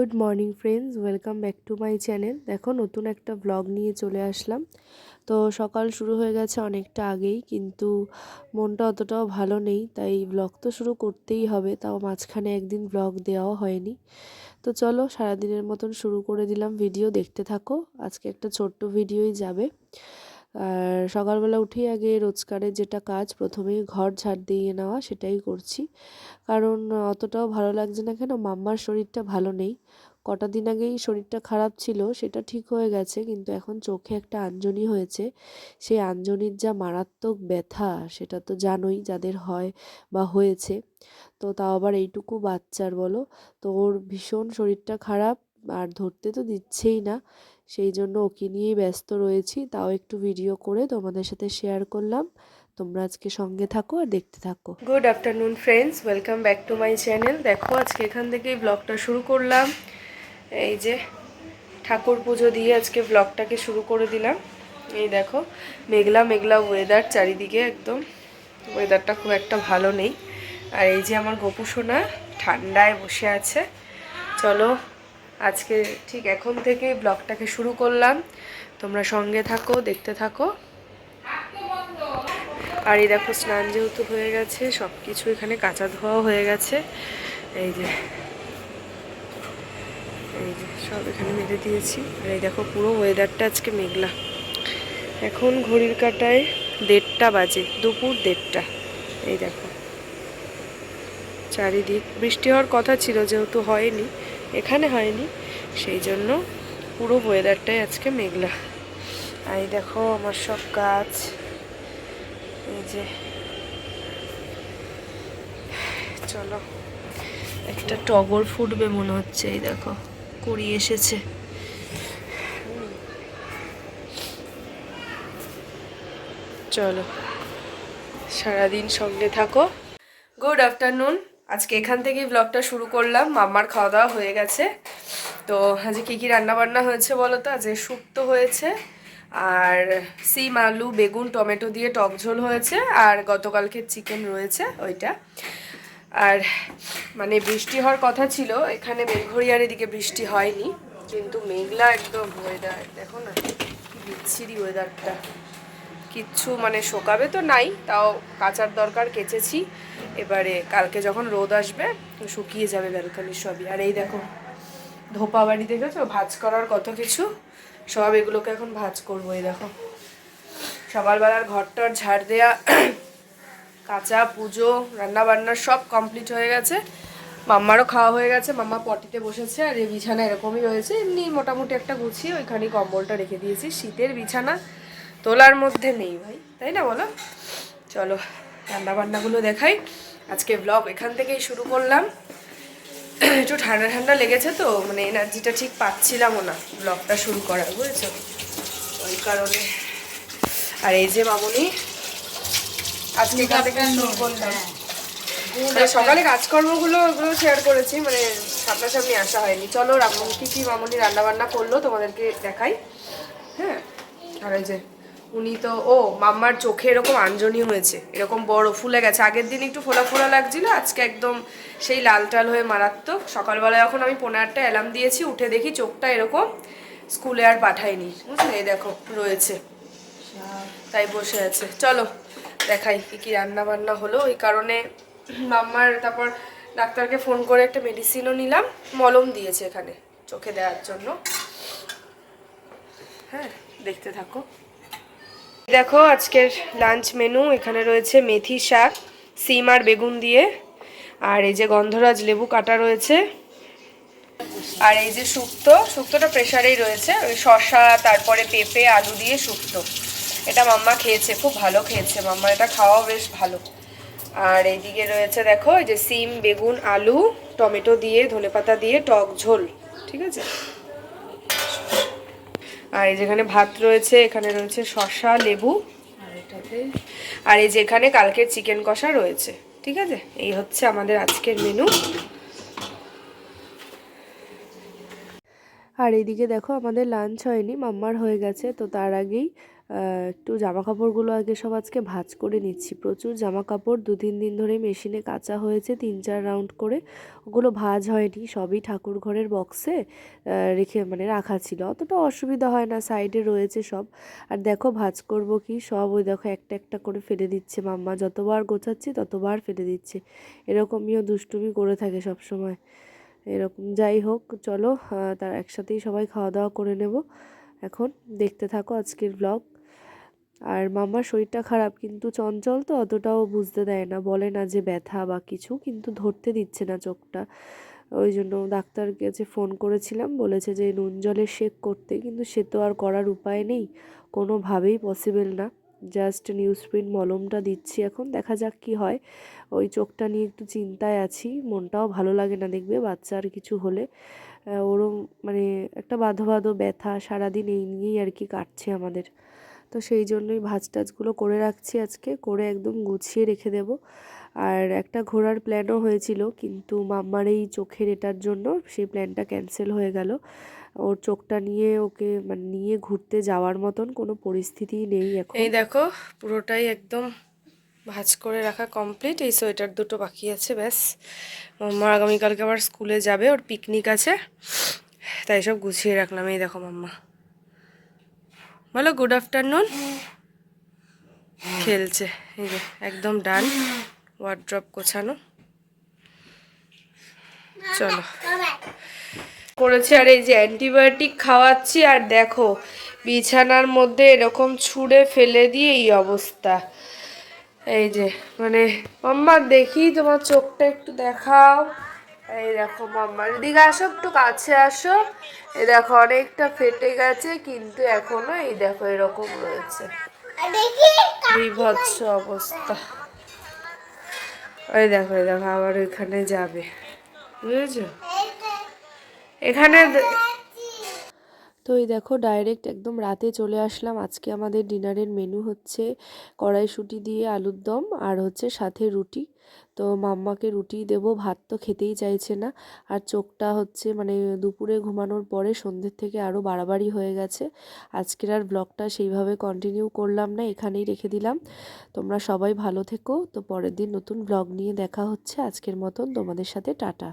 Good morning friends, welcome back to my channel. দেখো, নতুন একটা ব্লগ নিয়ে চলে আসলাম। তো সকাল শুরু হয়ে গেছে অনেকটা আগেই, কিন্তু মনটা অতটাও ভালো নেই, তাই ব্লগ তো শুরু করতেই হবে, তাও মাঝখানে একদিন ব্লগ দেওয়াও হয়নি। তো চলো, সারাদিনের মতন শুরু করে দিলাম ভিডিও দেখতে থাকো। আজকে একটা ছোট্ট ভিডিওই যাবে। আর সকালবেলা উঠেই আগে রোজকারের যেটা কাজ প্রথমেই ঘর ঝাড় দিয়ে নেওয়া সেটাই করছি। কারণ অতটাও ভালো লাগছে না কেন? মাম্মার শরীরটা ভালো নেই। কটা দিন আগেই শরীরটা খারাপ ছিল, সেটা ঠিক হয়ে গেছে, কিন্তু এখন চোখে একটা আঞ্জনি হয়েছে। সেই আঞ্জনির যা মারাত্মক ব্যথা, সেটা তো জানোই যাদের হয় বা হয়েছে। তো তাও আবার এইটুকু বাচ্চার বলো। তো ওর ভীষণ শরীরটা খারাপ, আর ধরতে তো দিচ্ছেই না। সেই জন্য ওকে নিয়েই ব্যস্ত রয়েছি। তাও একটু ভিডিও করে তোমাদের সাথে শেয়ার করলাম। তোমরা আজকে সঙ্গে থাকো আর দেখতে থাকো। Good afternoon friends welcome back to my channel দেখো, আজকে এখান থেকেই ব্লগটা শুরু করলাম। এই যে, ঠাকুর পুজো দিয়ে আজকে ব্লগটাকে শুরু করে দিলাম। এই দেখো, মেঘলা মেঘলা ওয়েদার চারিদিকে একদম। ওয়েদারটা খুব একটা ভালো নেই। আর এই যে আমার গোপু সোনা ঠান্ডায় বসে আছে। চলো আজকে ঠিক এখন থেকে ব্লগটাকে শুরু করলাম। তোমরা সঙ্গে থাকো, দেখতে থাকো। আর এই দেখো, স্নান যেহেতু হয়ে গেছে সব কিছু এখানে কাঁচা ধোয়াও হয়ে গেছে। এই যে এই যে, সব এখানে মেরে দিয়েছি। আর এই দেখো, পুরো ওয়েদারটা আজকে মেঘলা। এখন ঘড়ির কাটায় দেড়টা বাজে, দুপুর দেড়টা। এই দেখো, চারিদিক বৃষ্টি হওয়ার কথা ছিল, যেহেতু হয়নি। এখানে হয়নি। সেই জন্য পুরো ওয়েদারটাই আজকে মেঘলা। আর এই দেখো আমার সব গাছ। এই যে, চলো, একটা টগর ফুটবে মনে হচ্ছে, এই দেখো, কুড়ি এসেছে। চলো, সারাদিন সঙ্গে থাকো। গুড আফটারনুন আজকে এখান থেকেই ব্লগটা শুরু করলাম, মাম্মার খাওয়া দাওয়া হয়ে গেছে। তো আজকে কী কী রান্নাবান্না হয়েছে বলো তো? আজকে শুক্তো হয়েছে, আর সিম, আলু, বেগুন, টমেটো দিয়ে টক ঝোল হয়েছে, আর গতকালকে চিকেন রয়েছে ওইটা। আর মানে বৃষ্টি হওয়ার কথা ছিল, এখানে বেলঘরিয়ার এদিকে বৃষ্টি হয়নি, কিন্তু মেঘলা একদম ওয়েদার দেখো না বিচ্ছিরি ওয়েদারটা কিচ্ছু মানে শোকাবে তো নাই, তাও কাচার দরকার কেচেছি। এবারে কালকে যখন রোদ আসবে, শুকিয়ে যাবে ব্যালকনির সবই। আর এই দেখো, ধোপা বাড়ি দেখেছ? ভাজ করার কত কিছু? সব এগুলোকে এখন ভাজ করব, এই দেখো। সকালবেলার ঘরটার ঝাড় দেয়া, কাঁচা পুজো রান্না বান্না সব কমপ্লিট হয়ে গেছে। মাম্মারও খাওয়া হয়ে গেছে, মাম্মা পটিতে বসেছে, আর এই বিছানা এরকমই রয়েছে। এমনি মোটামুটি একটা গুছিয়ে ওইখানে কম্বলটা রেখে দিয়েছি। শীতের বিছানা তোলার মধ্যে নেই ভাই তাই না বলো? চলো রান্না বান্নাগুলো দেখাই। আজকে ব্লগ এখান থেকেই শুরু করলাম। একটু ঠান্ডা ঠান্ডা লেগেছে তো মানে এনার্জিটা ঠিক পাচ্ছিলামও না ব্লগটা শুরু করার বুঝেছ? ওই কারণে। আর এই যে মামনি আজকে এখান থেকে শুরু করলাম। মানে সকালে কাজকর্মগুলো ওগুলো শেয়ার করেছি মানে সামনাসামনি আসা হয়নি। চলো রামন কি কি মামনি রান্না বান্না করল তোমাদেরকে দেখাই। হ্যাঁ? আর এই যে উনি তো, ও, মাম্মার চোখে এরকম আঞ্জনি হয়েছে, এরকম বড় ফুলে গেছে। আগের দিন একটু ফোলা ফোলা লাগছিল, আজকে একদম সেই লাল টাল হয়ে মারাত্মক। সকালবেলা যখন আমি পনেরো আটটা অ্যালার্ম দিয়েছি, উঠে দেখি চোখটা এরকম স্কুলে আর পাঠাইনি বুঝলে? এই দেখো, রয়েছে। তাই বসে আছে। চলো, দেখাই কি কি রান্না বান্না হলো। ওই কারণে মাম্মার, তারপর ডাক্তারকে ফোন করে একটা মেডিসিনও নিলাম। মলম দিয়েছে এখানে, চোখে দেওয়ার জন্য। হ্যাঁ দেখতে থাকো। দেখো, আজকের লাঞ্চ মেনু এখানে রয়েছে মেথি শাক, সিম আর বেগুন দিয়ে। আর এই যে গন্ধরাজ লেবু কাটা রয়েছে। আর এই যে শুক্তো, শুক্তোটা প্রেশারেই রয়েছে। ওই শশা তারপরে পেঁপে, আলু দিয়ে শুক্তো। এটা মাম্মা খেয়েছে, খুব ভালো খেয়েছে মাম্মা। এটা খাওয়াও বেশ ভালো। আর এইদিকে রয়েছে দেখো, এই যে সিম, বেগুন, আলু, টমেটো দিয়ে, ধনেপাতা দিয়ে, টক ঝোল। ঠিক আছে? আর এই যেখানে ভাত রয়েছে এখানে রয়েছে শসা লেবু। আর এটাতে? আর এই যেখানে কালকের চিকেন কষা রয়েছে ঠিক আছে? এই হচ্ছে আমাদের আজকের মেনু আর এইদিকে দেখো আমাদের লাঞ্চ হয়নি মাম্মার হয়ে গেছে তো তার আগেই একটু জামা কাপড়গুলো আগে সব আজকে ভাজ করে নিচ্ছি। প্রচুর জামা কাপড় দু তিন দিন ধরে মেশিনে কাচা হয়েছে, তিন চার রাউন্ড করে। ওগুলো ভাজ হয়নি, সবই ঠাকুর ঘরের বক্সে রেখে মানে রাখা ছিল। অতটা অসুবিধা হয় না সাইডে রয়েছে সব। আর দেখো ভাজ করব কি, সব ওই দেখো একটা একটা করে ফেলে দিচ্ছে মাম্মা। যতবার গোছাচ্ছি ততবার ফেলে দিচ্ছে। এরকমইও দুষ্টুমি করে থাকে সব সময় এরকম যাই হোক, চলো তার একসাথেই সবাই খাওয়া দাওয়া করে নেব। এখন দেখতে থাকো আজকের ব্লগ আর মামার শরীরটা খারাপ কিন্তু চঞ্চল তো অতটাও বুঝতে দেয় না। বলে না যে ব্যথা বা কিছু, কিন্তু ধরতে দিচ্ছে না চোখটা। ওই জন্য ডাক্তার কাছে ফোন করেছিলাম, বলেছে যে নুন জলে শেক করতে, কিন্তু সে তো আর করার উপায় নেই। কোনোভাবেই পসিবল না। জাস্ট নিউজ প্রিন্ট মলমটা দিচ্ছি এখন, দেখা যাক কি হয়। ওই চোখটা নিয়ে একটু চিন্তায় আছি, মনটাও ভালো লাগে না দেখবে বাচ্চার কিছু হলে। ওরও মানে একটা বাঁধো বাঁধো ব্যথা সারাদিন এই নিয়েই আর কি কাটছে আমাদের। তো সেই জন্যই ভাজ টাজগুলো করে রাখছি আজকে, করে একদম গুছিয়ে রেখে দেব। আর একটা ঘোরার প্ল্যানও হয়েছিল, কিন্তু মাম্মার এই চোখের এটার জন্য সেই প্ল্যানটা ক্যান্সেল হয়ে গেল। ওর চোখটা নিয়ে ওকে মানে নিয়ে ঘুরতে যাওয়ার মতন কোনো পরিস্থিতিই নেই এখন। এই দেখো, পুরোটাই একদম ভাঁজ করে রাখা কমপ্লিট এই সোয়েটার দুটো বাকি আছে, ব্যাস। মাম্মা আগামীকালকে আবার স্কুলে যাবে, ওর পিকনিক আছে। তাই সব গুছিয়ে রাখলাম, এই দেখো মাম্মা। বলো গুড আফটারনুন খেলছে, এই যে, একদম ডান ওয়ার্ড্রপ গোছানো। চলো। করেছি, আর এই যে অ্যান্টিবায়োটিক খাওয়াচ্ছি, আর দেখো, বিছানার মধ্যে এরকম ছুঁড়ে ফেলে দিয়ে এই অবস্থা। এই যে মানে মাম্মা, দেখি তোমার চোখটা একটু দেখাও। এই দেখো মাম্মা, এদিকে আসো, একটু কাছে আসো। এই দেখো, অনেকটা ফেটে গেছে, কিন্তু এখনও এই দেখো এরকম রয়েছে। বিভৎস অবস্থা? ওই দেখো দেখো, আবার ওইখানে যাবে। বুঝেছ? এখানে তো এই দেখো ডাইরেক্ট একদম রাতে চলে আসলাম। আজকে আমাদের ডিনারের মেনু হচ্ছে কড়াইশুঁটি দিয়ে আলুর দম আর হচ্ছে সাথে রুটি। তো মাম্মাকে রুটি দেব, ভাত তো খেতেই চাইছে না। আর চোখটা হচ্ছে মানে দুপুরে ঘুমানোর পরে সন্ধ্যের থেকে আরও বাড়াবাড়ি হয়ে গেছে। আজকের আর ব্লগটা সেইভাবে কন্টিনিউ করলাম না, এখানেই রেখে দিলাম। তোমরা সবাই ভালো থেকো। তো পরের দিন নতুন ব্লগ নিয়ে দেখা হচ্ছে। আজকের মতন তোমাদের সাথে টাটা।